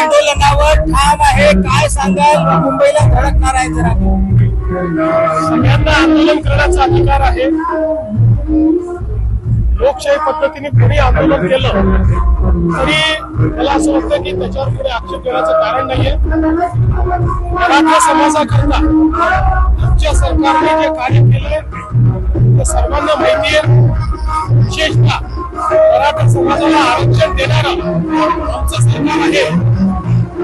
आंदोलनावर ठाम आहे. काय सांगाल? मुंबईला धडकणार आहे जरा सगळ्यांना आंदोलन करण्याचा अधिकार आहे. लोकशाही पद्धतीने कोणी आंदोलन केलं तरी मला असं वाटतं की त्याच्यावर पुढे आक्षेप घेण्याचं कारण नाहीये. मराठा समाजाकरता आमच्या सरकारने जे कार्य केलंय ते सर्वांना माहिती आहे विशेषतः मराठा समाजाला आरक्षण देणारं आमचं सरकार आहे.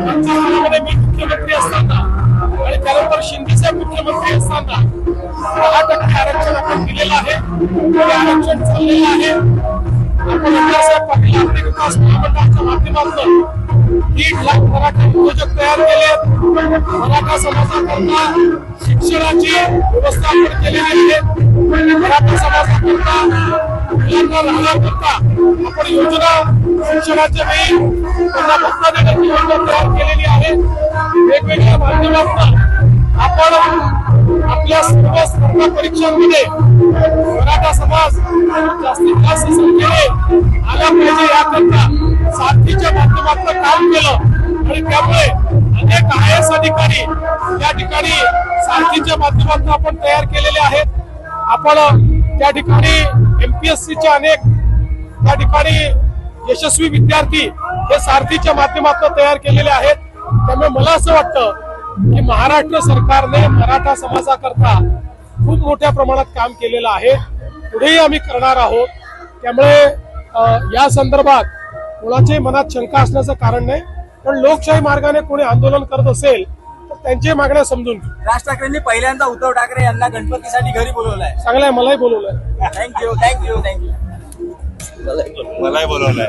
आमच्या काळामध्ये मी मुख्यमंत्री असताना आणि त्यानंतर शिंदे मुख्यमंत्री असताना दहा टक्के आरक्षण आपण दिलेलं आहे. ते आरक्षण चाललेलं आहे. आपण अण्णासाहेब पाटील आर्थिक विकास महामंडळाच्या माध्यमातून दीड लाख मराठा उद्योजक तयार केले मराठा समाजाकरता शिक्षणाची व्यवस्था आपण केलेली आहे. मराठा समाजाकरता मुलांना राहण्याकरता आपण योजना शिक्षणाच्या वेळी त्यांना भत्ता देण्याची योजना तयार केलेली आहे वेगवेगळ्या माध्यमातून आपण आपल्या सर्व स्पर्धा परीक्षांमध्ये मराठा समाज जास्तीत जास्त संख्येने आला पाहिजे याकरता साथीच्या माध्यमातून काम केलं आणि त्यामुळे अनेक आय एस अधिकारी या ठिकाणी सारथीच्या माध्यमातून आपण तयार केलेले आहेत. आपण त्या ठिकाणी एमपीएससीच्या अनेक त्या ठिकाणी यशस्वी विद्यार्थी हे सारथीच्या माध्यमातून तयार केलेले आहेत. त्यामुळे मला असं वाटतं की महाराष्ट्र सरकारने मराठा समाजाकरता खूप मोठ्या प्रमाणात काम केलेलं आहे. पुढेही आम्ही करणार आहोत. त्यामुळे या संदर्भात कोणाच्याही मनात शंका असण्याचं कारण नाही. पण लोकशाही मार्गाने कोणी आंदोलन करत असेल तर त्यांची मागण्या समजून घेऊ राज ठाकरेंनी पहिल्यांदा उद्धव ठाकरे यांना गणपतीसाठी घरी बोलवलंय. चांगलंय मलाही बोलवलंय. थँक्यू थँक्यू थँक्यू मलाही बोलवलंय.